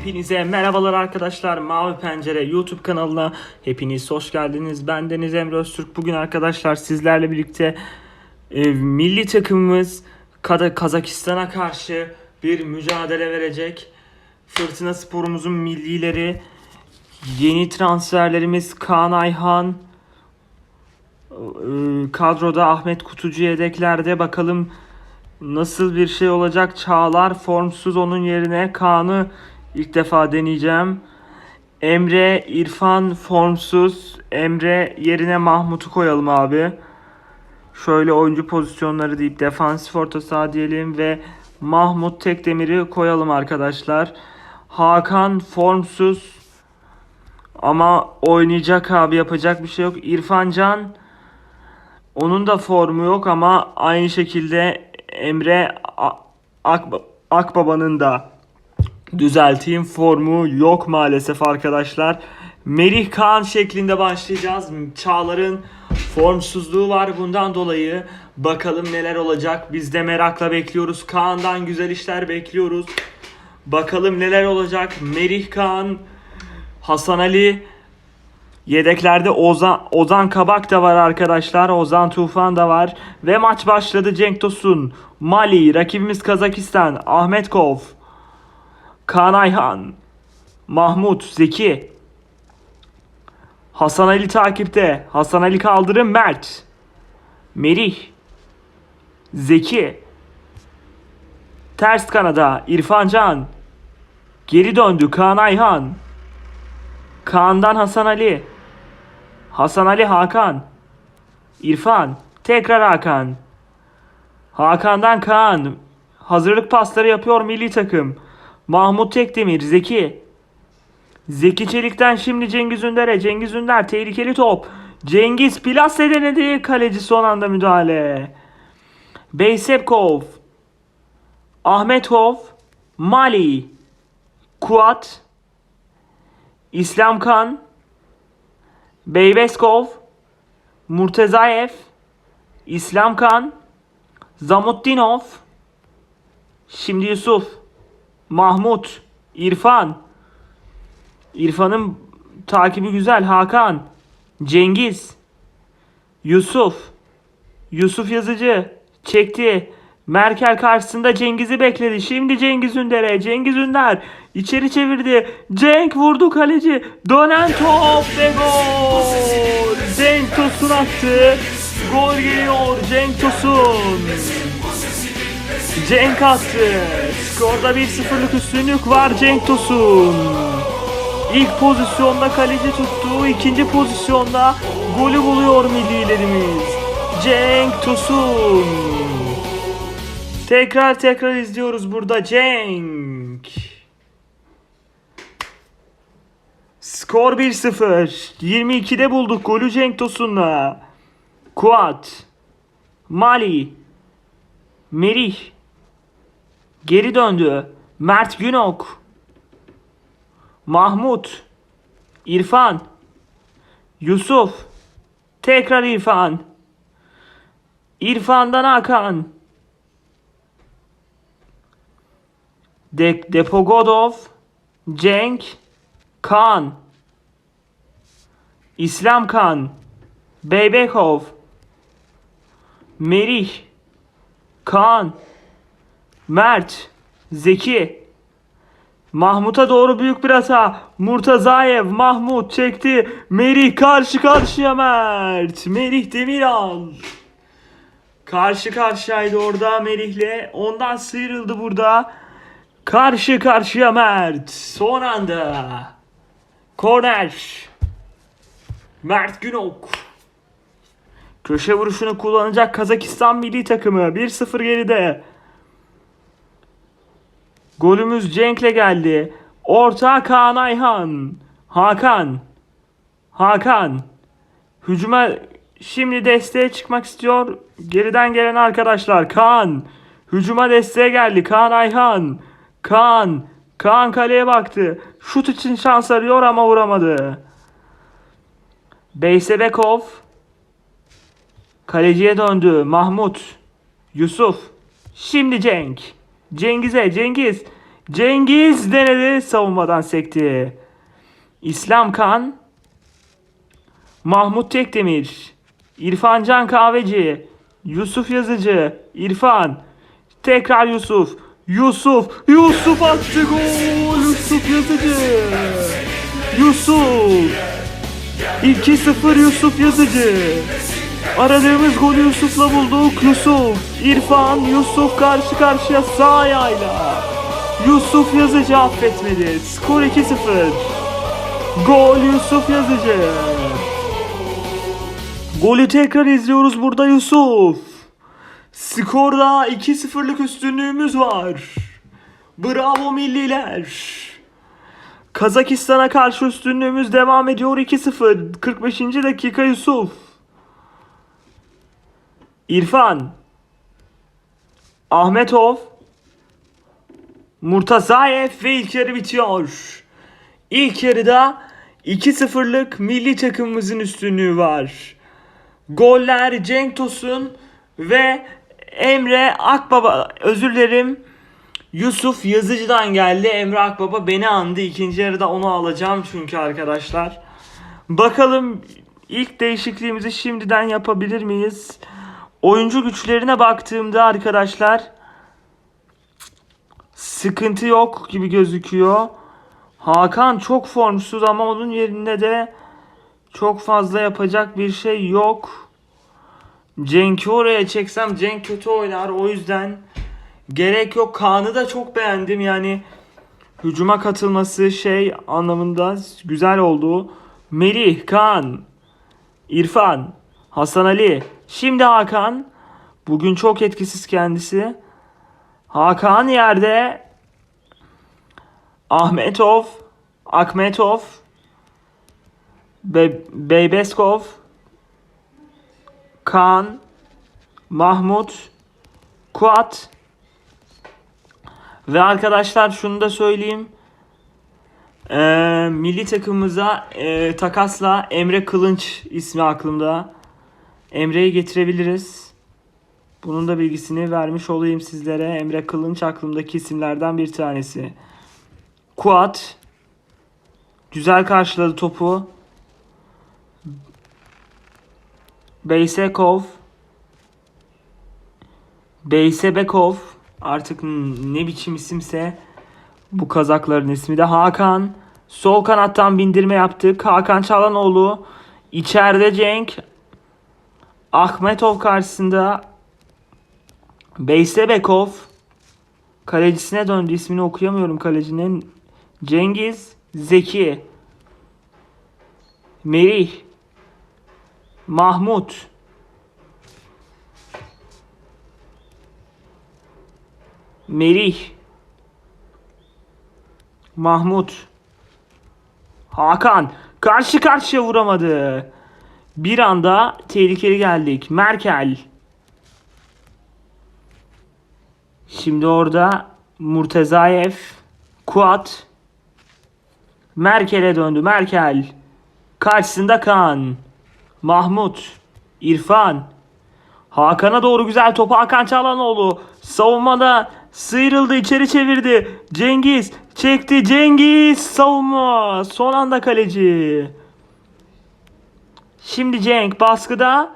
Hepinize merhabalar arkadaşlar. Mavi Pencere YouTube kanalına hepiniz hoş geldiniz. Ben Deniz Emre Öztürk. Bugün arkadaşlar sizlerle birlikte e, milli takımımız Kazakistan'a karşı bir mücadele verecek. Fırtına sporumuzun millileri, yeni transferlerimiz Kaan Ayhan, e, kadroda Ahmet Kutucu yedeklerde bakalım nasıl bir şey olacak. Çağlar formsuz onun yerine Kaan'ı ilk defa deneyeceğim. Emre, İrfan formsuz. Emre yerine Mahmut'u koyalım abi. Şöyle oyuncu pozisyonları deyip defansif orta saha diyelim ve Mahmut Tekdemir'i koyalım arkadaşlar. Hakan formsuz ama oynayacak abi yapacak bir şey yok. İrfan Can onun da formu yok ama aynı şekilde Emre Akbaba'nın da düzelteyim formu yok maalesef arkadaşlar. Merih Kaan şeklinde başlayacağız. Çağlar'ın formsuzluğu var bundan dolayı. Bakalım neler olacak. Biz de merakla bekliyoruz. Kaan'dan güzel işler bekliyoruz. Bakalım neler olacak. Merih Kaan, Hasan Ali, Yedeklerde Ozan, Ozan Kabak da var arkadaşlar. Ozan Tufan da var. Ve maç başladı. Cenk Tosun, Mali, rakibimiz Kazakistan, Ahmetkov, Kaan Ayhan, Mahmut, Zeki, Hasan Ali takipte. Hasan Ali kaldırım Mert, Merih, Zeki, ters kanada İrfan Can, geri döndü Kaan Ayhan, Kaan'dan Hasan Ali. Hasan Ali Hakan. İrfan. Tekrar Hakan. Hakan'dan Kaan. Hazırlık pasları yapıyor milli takım. Mahmut Tekdemir. Zeki. Zeki Çelik'ten şimdi Cengiz Ünder'e. Cengiz Ünder tehlikeli top. Cengiz Plas'le denedi. Kaleci son anda müdahale. Beysepkov. Ahmetov. Mali. Kuat. İslam Kan, Beybeskov, Murtezaev, İslam Kan, Zamutdinov, şimdi Yusuf, Mahmut, İrfan, İrfan'ın takibi güzel, Hakan, Cengiz, Yusuf, Yusuf Yazıcı, çekti, Merkel karşısında Cengiz'i bekledi. Şimdi Cengiz Ünder'e. Cengiz Ünder içeri çevirdi. Cenk vurdu kaleci. Dönen top ve gol. Cenk Tosun attı. Gol geliyor Cenk Tosun. Cenk attı. Skorda 1-0'lık üstünlük var Cenk Tosun. İlk pozisyonda kaleci tuttu. ikinci pozisyonda golü buluyor millilerimiz. Cenk Tosun. Tekrar tekrar izliyoruz burada Cenk. Skor 1-0. 22'de bulduk golü Cenk Tosun'la. Kuat. Mali. Merih. Geri döndü. Mert Günok. Mahmut. İrfan. Yusuf. Tekrar İrfan. İrfan'dan Hakan. De Depogodov, Cenk, Kaan, İslam Kan, Beybekov, Merih, Kaan, Mert, Zeki, Mahmut'a doğru büyük bir hata. Murtazaev, Mahmut çekti. Merih karşı karşıya Mert. Merih Demiral. Karşı karşıyaydı orada Merih'le. Ondan sıyrıldı burada. Karşı karşıya Mert. Son anda. Korner. Mert Günok. Köşe vuruşunu kullanacak Kazakistan milli takımı. 1-0 geride. Golümüz Cenk'le geldi. Orta Kaan Ayhan. Hakan. Hakan. Hücuma şimdi desteğe çıkmak istiyor. Geriden gelen arkadaşlar. Kaan. Hücuma desteğe geldi. Kaan Ayhan. Kaan. Kaan kaleye baktı. Şut için şans arıyor ama vuramadı. Beysebekov. Kaleciye döndü. Mahmut. Yusuf. Şimdi Cenk. Cengiz'e. Cengiz. Cengiz denedi savunmadan sekti. İslam Kan. Mahmut Tekdemir. İrfan Can Kahveci. Yusuf Yazıcı. İrfan. Tekrar Yusuf. Yusuf. Yusuf attı gol. Yusuf Yazıcı. Yusuf. 2-0 Yusuf Yazıcı. Aradığımız golü Yusuf'la bulduk. Yusuf, İrfan, Yusuf karşı karşıya sağ ayağıyla. Yusuf Yazıcı affetmedi. Skor 2-0. Gol Yusuf Yazıcı. Golü tekrar izliyoruz burada Yusuf. Skorda 2-0'lık üstünlüğümüz var. Bravo milliler. Kazakistan'a karşı üstünlüğümüz devam ediyor 2-0. 45. dakika Yusuf. İrfan. Ahmetov. Murtazayev ve ilk yarı bitiyor. İlk yarıda 2-0'lık milli takımımızın üstünlüğü var. Goller Cenk Tosun ve Emre Akbaba özür dilerim Yusuf Yazıcı'dan geldi. Emre Akbaba beni andı. İkinci yarıda onu alacağım çünkü arkadaşlar. Bakalım ilk değişikliğimizi şimdiden yapabilir miyiz? Oyuncu güçlerine baktığımda arkadaşlar sıkıntı yok gibi gözüküyor. Hakan çok formsuz ama onun yerinde de çok fazla yapacak bir şey yok. Cenk'i oraya çeksem Cenk kötü oynar. O yüzden gerek yok. Kaan'ı da çok beğendim. Yani hücuma katılması şey anlamında güzel oldu. Melih, Kaan, İrfan, Hasan Ali. Şimdi Hakan. Bugün çok etkisiz kendisi. Hakan yerde. Ahmetov, Akmetov, Be Beybeskov, Kaan, Mahmut, Kuat ve arkadaşlar şunu da söyleyeyim. Ee, milli takımımıza e, takasla Emre Kılınç ismi aklımda. Emre'yi getirebiliriz. Bunun da bilgisini vermiş olayım sizlere. Emre Kılınç aklımdaki isimlerden bir tanesi. Kuat güzel karşıladı topu. Beysekov Beysebekov artık ne biçim isimse bu kazakların ismi de Hakan. Sol kanattan bindirme yaptık. Hakan Çalanoğlu içeride Cenk Ahmetov karşısında Beysebekov kalecisine döndü. ismini okuyamıyorum kalecinin. Cengiz Zeki Merih Mahmut Merih Mahmut Hakan karşı karşıya vuramadı. Bir anda tehlikeli geldik. Merkel Şimdi orada Murtezayev Kuat Merkel'e döndü. Merkel karşısında Kaan Mahmut, İrfan, Hakan'a doğru güzel topu Hakan Çalhanoğlu savunmada sıyrıldı içeri çevirdi. Cengiz çekti Cengiz savunma son anda kaleci. Şimdi Cenk baskıda.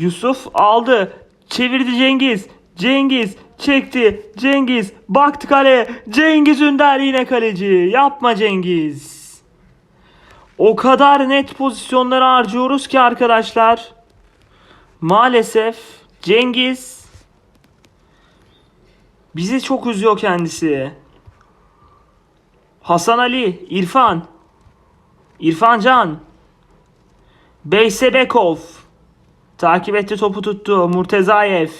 Yusuf aldı. Çevirdi Cengiz. Cengiz çekti. Cengiz baktı kale. Cengiz Ünder yine kaleci. Yapma Cengiz. O kadar net pozisyonları harcıyoruz ki arkadaşlar. Maalesef Cengiz bizi çok üzüyor kendisi. Hasan Ali, İrfan, İrfan Can, Beysebekov takip etti topu tuttu. Murtezayev,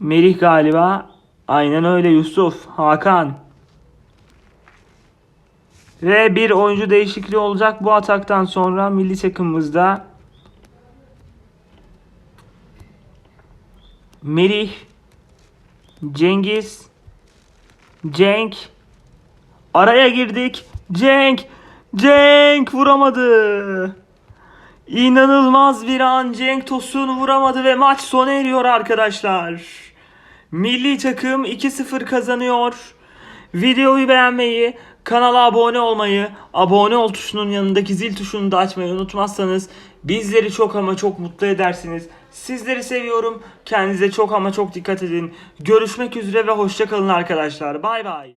Melih galiba. Aynen öyle Yusuf, Hakan. Ve bir oyuncu değişikliği olacak bu ataktan sonra milli takımımızda. Merih, Cengiz, Cenk. Araya girdik. Cenk, Cenk vuramadı. İnanılmaz bir an Cenk Tosun vuramadı ve maç sona eriyor arkadaşlar. Milli takım 2-0 kazanıyor. Videoyu beğenmeyi, kanala abone olmayı, abone ol tuşunun yanındaki zil tuşunu da açmayı unutmazsanız bizleri çok ama çok mutlu edersiniz. Sizleri seviyorum. Kendinize çok ama çok dikkat edin. Görüşmek üzere ve hoşça kalın arkadaşlar. Bay bay.